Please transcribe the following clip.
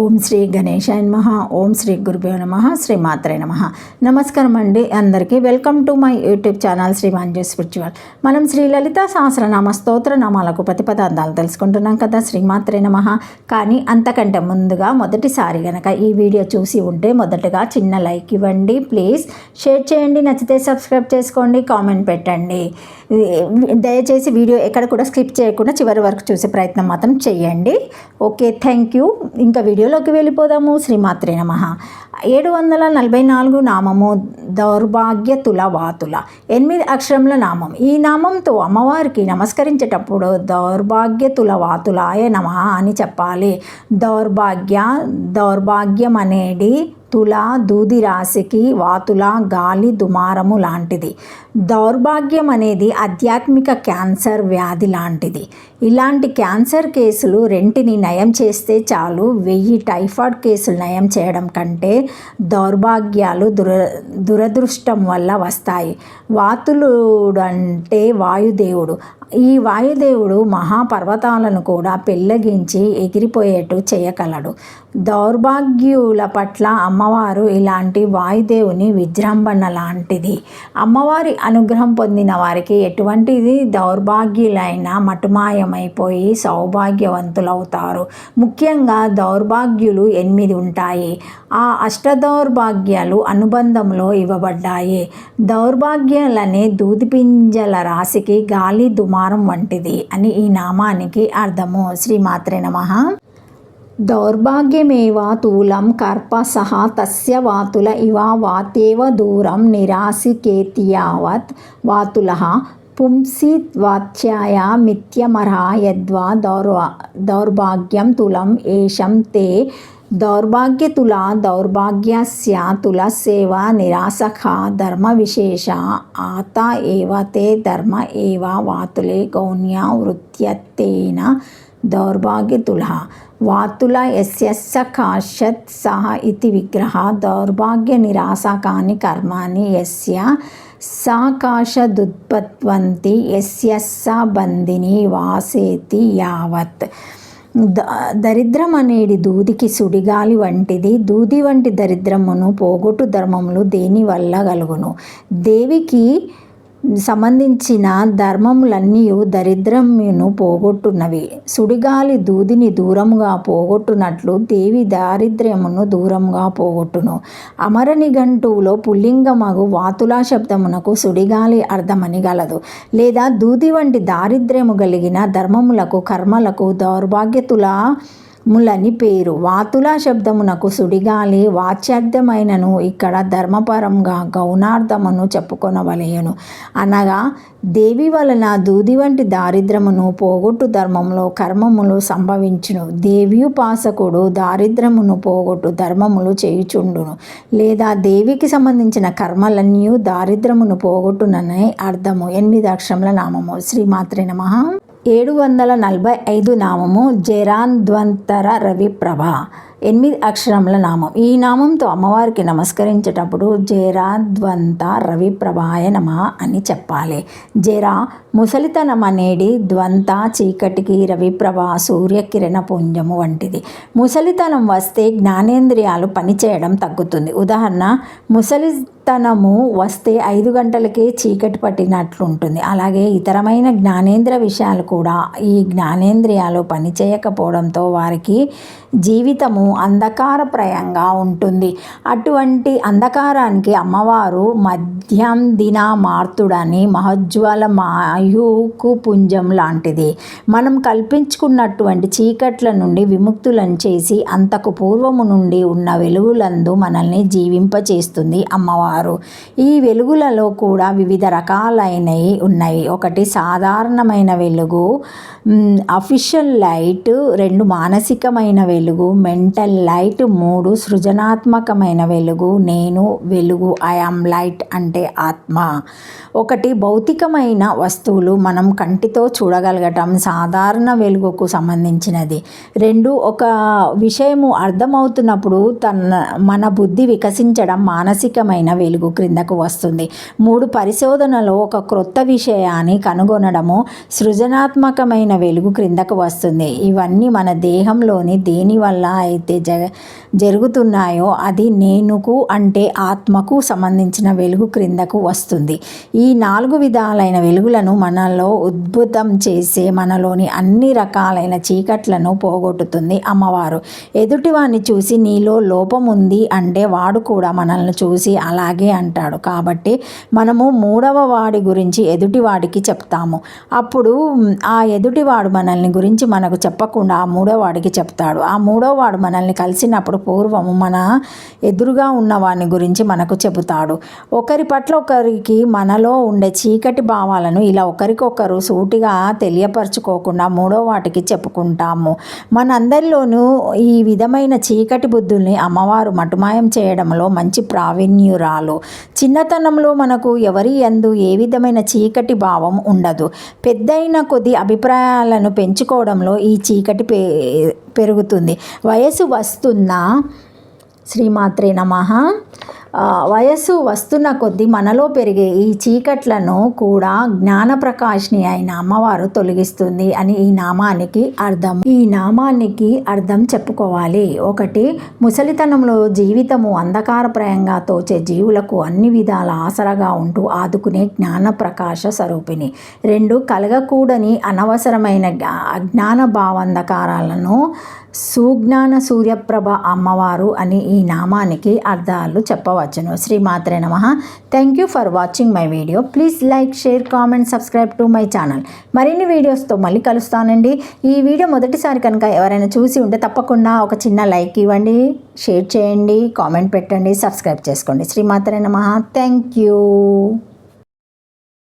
ఓం శ్రీ గణేశాయ నమ ఓం శ్రీ గురుభ్యో నమ శ్రీ మాత్రే నమ. నమస్కారం అండి అందరికీ. Welcome to my YouTube channel Sri Manju spiritual. మనం శ్రీ లలిత సహస్రనామ స్తోత్ర నామాలకు ప్రతిపదార్థాలు తెలుసుకుంటున్నాం కదా శ్రీమాత్రే నమ. కానీ అంతకంటే ముందుగా మొదటిసారి గనక ఈ వీడియో చూసి ఉంటే మొదటగా చిన్న లైక్ ఇవ్వండి. ప్లీజ్ షేర్ చేయండి నచ్చితే సబ్స్క్రైబ్ చేసుకోండి కామెంట్ పెట్టండి. దయచేసి వీడియో ఎక్కడ కూడా స్కిప్ చేయకుండా చివరి వరకు చూసే ప్రయత్నం మాత్రం చేయండి. Okay thank you. ఇంకా వీడియోలోకి వెళ్ళిపోదాము. శ్రీమాత్రే నమ. ఏడు వందల నలభై నాలుగు నామము దౌర్భాగ్య తులవాతుల ఎనిమిది అక్షరముల నామం. ఈ నామంతో అమ్మవారికి నమస్కరించేటప్పుడు దౌర్భాగ్య తులవాతులాయ నమ అని చెప్పాలి. దౌర్భాగ్య దౌర్భాగ్యం అనేది తుల దూది రాశికి వాతుల గాలి దుమారము లాంటిది. దౌర్భాగ్యం అనేది ఆధ్యాత్మిక క్యాన్సర్ వ్యాధి లాంటిది. ఇలాంటి క్యాన్సర్ కేసులు రెంటిని నయం చేస్తే చాలు. వెయ్యి టైఫాయిడ్ కేసులు నయం చేయడం కంటే దౌర్భాగ్యాలు దుర దురదృష్టం వల్ల వస్తాయి. వాతులుడు అంటే వాయుదేవుడు. ఈ వాయుదేవుడు మహాపర్వతాలను కూడా పెళ్ళగించి ఎగిరిపోయేట్టు చేయగలడు. దౌర్భాగ్యుల పట్ల అమ్మవారు ఇలాంటి వాయుదేవుని విజృంభణ లాంటిది. అమ్మవారి అనుగ్రహం పొందిన వారికి ఎటువంటిది? దౌర్భాగ్యులైన మటుమాయమైపోయి సౌభాగ్యవంతులవుతారు. ముఖ్యంగా దౌర్భాగ్యులు ఎనిమిది ఉంటాయి. ఆ అష్టదౌర్భాగ్యాలు అనుబంధంలో ఇవ్వబడ్డాయి. దౌర్భాగ్యాలనే దూదిపింజల రాశికి గాలి దుమారం వంటిది అని ఈ నామానికి అర్థము. శ్రీమాత్రే నమ. దౌర్భాగ్యమేవ తూలం కర్పసః తస్య వాతుల ఇవ వాతేవ దూరం నిరాసికేతియావత్ వాతుల పుంసి వాచ్యాయ మిథ్యమర్హ యద్వా దౌర్వా దౌర్భాగ్యం తులం ఏషం తే దౌర్భాగ్యతుల దౌర్భాగ్యస్య తులసేవ నిరాసఖ ధర్మ విశేష ఆత ఏవ తే ధర్మ ఏవ వాతులే గౌణ్య వృత్యత్తేన దౌర్భాగ్యతుల. వాతుల యస్యస్స కాశ్యత్ సహ ఇది విగ్రహ దౌర్భాగ్య నిరాసకాని కర్మాని ఎస్య సాకాశదుత్పత్వంతి యస్యస్స బంధిని వాసేతి యావత్. దరిద్రం అనేది దూదికి సుడిగాలి వంటిది. దూది వంటి దరిద్రమును పోగొట్టు ధర్మములు దేని వల్ల కలుగును? దేవికి సంబంధించిన ధర్మములన్నీ దరిద్రమును పోగొట్టున్నవి. సుడిగాలి దూదిని దూరముగా పోగొట్టునట్లు దేవి దారిద్ర్యమును దూరముగా పోగొట్టును. అమరని గంటువులో పుల్లింగమగు వాతులా శబ్దమునకు సుడిగాలి అర్థమని గలదు. లేదా దూది వంటి దారిద్ర్యము కలిగిన ధర్మములకు కర్మలకు దౌర్భాగ్యతుల ములని పేరు. వాతుల శబ్దమునకు సుడిగాలి. వాచ్యార్థమైనను ఇక్కడ ధర్మపరంగా గౌణార్థమును చెప్పుకొనవలయను అనగా దేవి వలన దూది వంటి దారిద్రమును పోగొట్టు ధర్మంలో కర్మములు సంభవించును. దేవ్యుపాసకుడు దారిద్రమును పోగొట్టు ధర్మములు చేయుచుండును. లేదా దేవికి సంబంధించిన కర్మలన్నీ దారిద్రమును పోగొట్టునని అర్థము. ఎనిమిది అక్షరముల నామము. శ్రీమాత్రి నమ. ఏడు వందల నలభై ఐదు నామము జరాంధ్వంతర రవిప్రభ. ఎనిమిది అక్షరముల నామం. ఈ నామంతో అమ్మవారికి నమస్కరించేటప్పుడు జేరాద్వంత రవిప్రభాయ నమ అని చెప్పాలి. జేరా ముసలితనం అనేది ద్వంత చీకటికి రవిప్రభ సూర్యకిరణ పుంజము వంటిది. ముసలితనం వస్తే జ్ఞానేంద్రియాలు పనిచేయడం తగ్గుతుంది. ఉదాహరణ ముసలితనము వస్తే ఐదు గంటలకే చీకటి పట్టినట్లుంటుంది. అలాగే ఇతరమైన జ్ఞానేంద్ర విషయాలు కూడా ఈ జ్ఞానేంద్రియాలు పనిచేయకపోవడంతో వారికి జీవితము అంధకారప్రయంగా ఉంటుంది. అటువంటి అంధకారానికి అమ్మవారు మధ్యం దిన మార్తుడని మహజ్వాల మాయుకు పుంజం లాంటిది. మనం కల్పించుకున్నటువంటి చీకట్ల నుండి విముక్తులను చేసి అంతకు పూర్వము నుండి ఉన్న వెలుగులందు మనల్ని జీవింపచేస్తుంది అమ్మవారు. ఈ వెలుగులలో కూడా వివిధ రకాలైనవి ఉన్నాయి. ఒకటి సాధారణమైన వెలుగు అఫిషియల్ లైట్ రెండు మానసికమైన వెలుగు మెంటల్ లైట్ మూడు సృజనాత్మకమైన వెలుగు. నేను వెలుగు ఐ ఆమ్ లైట్ అంటే ఆత్మ. ఒకటి భౌతికమైన వస్తువులు మనం కంటితో చూడగలగటం సాధారణ వెలుగుకు సంబంధించినది. రెండు ఒక విషయము అర్థమవుతున్నప్పుడు తన మన బుద్ధి వికసించడం మానసికమైన వెలుగు క్రిందకు వస్తుంది. మూడు పరిశోధనలో ఒక క్రొత్త విషయాన్ని కనుగొనడము సృజనాత్మకమైన వెలుగు క్రిందకు వస్తుంది. ఇవన్నీ మన దేహంలోని దేని వల్ల అయితే ఏవైతే జ జరుగుతున్నాయో అది నేనుకు అంటే ఆత్మకు సంబంధించిన వెలుగు క్రిందకు వస్తుంది. ఈ నాలుగు విధాలైన వెలుగులను మనలో ఉద్భుతం చేసే మనలోని అన్ని రకాలైన చీకట్లను పోగొట్టుతుంది అమ్మవారు. ఎదుటివాన్ని చూసి నీలో లోపం ఉంది అంటే వాడు కూడా మనల్ని చూసి అలాగే అంటాడు. కాబట్టి మనము మూడవ వాడి గురించి ఎదుటివాడికి చెప్తాము. అప్పుడు ఆ ఎదుటివాడు మనల్ని గురించి మనకు చెప్పకుండా ఆ మూడో వాడికి చెప్తాడు. ఆ మూడో వాడు మనల్ని కలిసినప్పుడు పూర్వము మన ఎదురుగా ఉన్న వాని గురించి మనకు చెబుతాడు. ఒకరి పట్ల ఒకరికి మనలో ఉండే చీకటి భావాలను ఇలా ఒకరికొకరు సూటిగా తెలియపరచుకోకుండా మూడో వాటికి చెప్పుకుంటాము. మనందరిలోనూ ఈ విధమైన చీకటి బుద్ధుల్ని అమ్మవారు మటుమాయం చేయడంలో మంచి ప్రావీణ్యురాలు. చిన్నతనంలో మనకు ఎవరి ఎందు ఏ విధమైన చీకటి భావం ఉండదు. పెద్దయిన కొద్ది అభిప్రాయాలను పెంచుకోవడంలో ఈ చీకటి పే పెరుగుతుంది. వయసు వస్తున్నా శ్రీమాత్రే నమ. వయస్సు వస్తున్న కొద్దీ మనలో పెరిగే ఈ చీకట్లను కూడా జ్ఞానప్రకాష్ని అయిన అమ్మవారు తొలగిస్తుంది అని ఈ నామానికి అర్థం. ఈ నామానికి అర్థం చెప్పుకోవాలి. ఒకటి ముసలితనంలో జీవితము అంధకారప్రాయంగా తోచే జీవులకు అన్ని విధాల ఆసరగా ఉంటూ ఆదుకునే జ్ఞాన ప్రకాశ స్వరూపిణి. రెండు కలగకూడని అనవసరమైన అజ్ఞాన భావంధకారాలను సుజ్ఞాన సూర్యప్రభ అమ్మవారు అని ఈ నామానికి అర్థాలు వచ్చును శ్రీమాత్రే నమ. Thank you for watching my video please like share comment subscribe to my channel మరిన్ని వీడియోస్తో మళ్ళీ కలుస్తానండి. ఈ వీడియో మొదటిసారి కనుక ఎవరైనా చూసి ఉంటే తప్పకుండా ఒక చిన్న లైక్ ఇవ్వండి షేర్ చేయండి కామెంట్ పెట్టండి సబ్స్క్రైబ్ చేసుకోండి. శ్రీమాత్రే నమ. Thank you